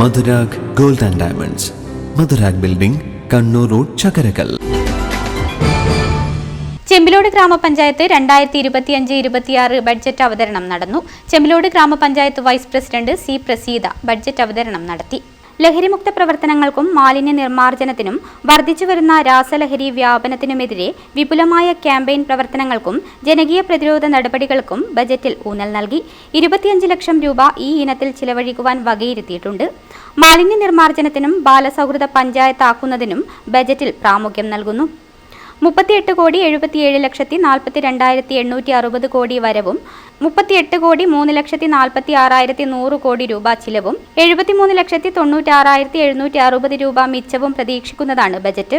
Madhurag gold and diamonds. Madhurag building Kannur road Chakkarakkal. Chembilode ഗ്രാമപഞ്ചായത്ത് രണ്ടായിരത്തി ഇരുപത്തിയഞ്ച് ഇരുപത്തിയാറ് ബഡ്ജറ്റ് അവതരണം നടന്നു. ചെമ്പിലോട് ഗ്രാമപഞ്ചായത്ത് vice president C Praseetha budget അവതരണം നടത്തി. ലഹരിമുക്ത പ്രവർത്തനങ്ങൾക്കും മാലിന്യ നിർമ്മാർജനത്തിനും വർദ്ധിച്ചുവരുന്ന രാസലഹരി വ്യാപനത്തിനുമെതിരെ വിപുലമായ ക്യാമ്പയിൻ പ്രവർത്തനങ്ങൾക്കും ജനകീയ പ്രതിരോധ നടപടികൾക്കും ബജറ്റിൽ ഊന്നൽ നൽകി. ഇരുപത്തിയഞ്ച് ലക്ഷം രൂപ ഈ ഇനത്തിൽ ചിലവഴിക്കുവാൻ വകയിരുത്തിയിട്ടുണ്ട്. മാലിന്യ നിർമ്മാർജനത്തിനും ബാലസൗഹൃദ പഞ്ചായത്താക്കുന്നതിനും ബജറ്റിൽ പ്രാമുഖ്യം നൽകുന്നു. മുപ്പത്തിയെട്ട് കോടി എഴുപത്തിയേഴ് ലക്ഷത്തി നാൽപ്പത്തി രണ്ടായിരത്തി എണ്ണൂറ്റി അറുപത് കോടി വരവും മുപ്പത്തിയെട്ട് കോടി മൂന്ന് ലക്ഷത്തി നാൽപ്പത്തി ആറായിരത്തി നൂറ് കോടി രൂപ ചിലവും എഴുപത്തിമൂന്ന് ലക്ഷത്തി തൊണ്ണൂറ്റാറായിരത്തി എഴുന്നൂറ്റി അറുപത് രൂപ മിച്ചവും പ്രതീക്ഷിക്കുന്നതാണ് ബജറ്റ്.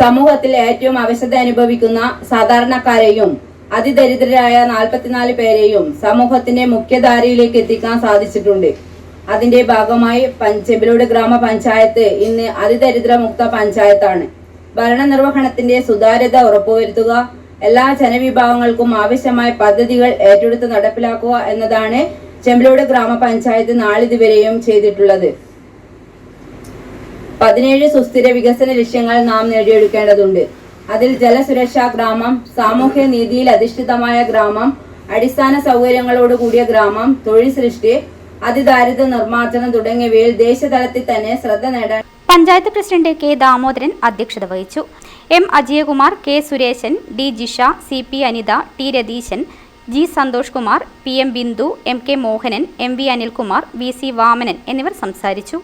സമൂഹത്തിൽ ഏറ്റവും അവശത അനുഭവിക്കുന്ന സാധാരണക്കാരെയും അതിദരിദ്രരായ നാൽപ്പത്തിനാല് പേരെയും സമൂഹത്തിന്റെ മുഖ്യധാരയിലേക്ക് എത്തിക്കാൻ സാധിച്ചിട്ടുണ്ട്. അതിന്റെ ഭാഗമായി പഞ്ചബിലോട് ഗ്രാമപഞ്ചായത്ത് ഇന്ന് അതിദരിദ്ര മുക്ത പഞ്ചായത്താണ്. ഭരണനിർവഹണത്തിന്റെ സുതാര്യത ഉറപ്പുവരുത്തുക എല്ലാ ജനവിഭാഗങ്ങൾക്കും ആവശ്യമായ പദ്ധതികൾ ഏറ്റെടുത്ത് നടപ്പിലാക്കുക എന്നതാണ് ചെമ്പലോട് ഗ്രാമപഞ്ചായത്ത് നാളിതുവരെയും ചെയ്തിട്ടുള്ളത്. പതിനേഴ് സുസ്ഥിര വികസന ലക്ഷ്യങ്ങൾ നാം നേടിയെടുക്കേണ്ടതുണ്ട്. അതിൽ ജലസുരക്ഷാ ഗ്രാമം സാമൂഹ്യ നീതിയിൽ അധിഷ്ഠിതമായ ഗ്രാമം അടിസ്ഥാന സൗകര്യങ്ങളോട് കൂടിയ ഗ്രാമം തൊഴിൽ സൃഷ്ടി അതിദാരിദ്ര്യ നിർമ്മാർജനം തുടങ്ങിയവയിൽ ദേശീയതലത്തിൽ തന്നെ ശ്രദ്ധ നേടാൻ പഞ്ചായത്ത് പ്രസിഡന്റ് കെ ദാമോദരൻ അധ്യക്ഷത വഹിച്ചു. M Ajayakumar K Suresan D Jisha C P Anitha T Ratheesan G Santhosh Kumar P M Bindu M K Mohanan M V Anilkumar V C Vamanan എന്നിവർ സംസാരിച്ചു.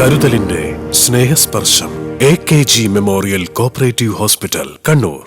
കരുതലിന്റെ സ്നേഹസ്പർശം A K G memorial cooperative hospital Kannur.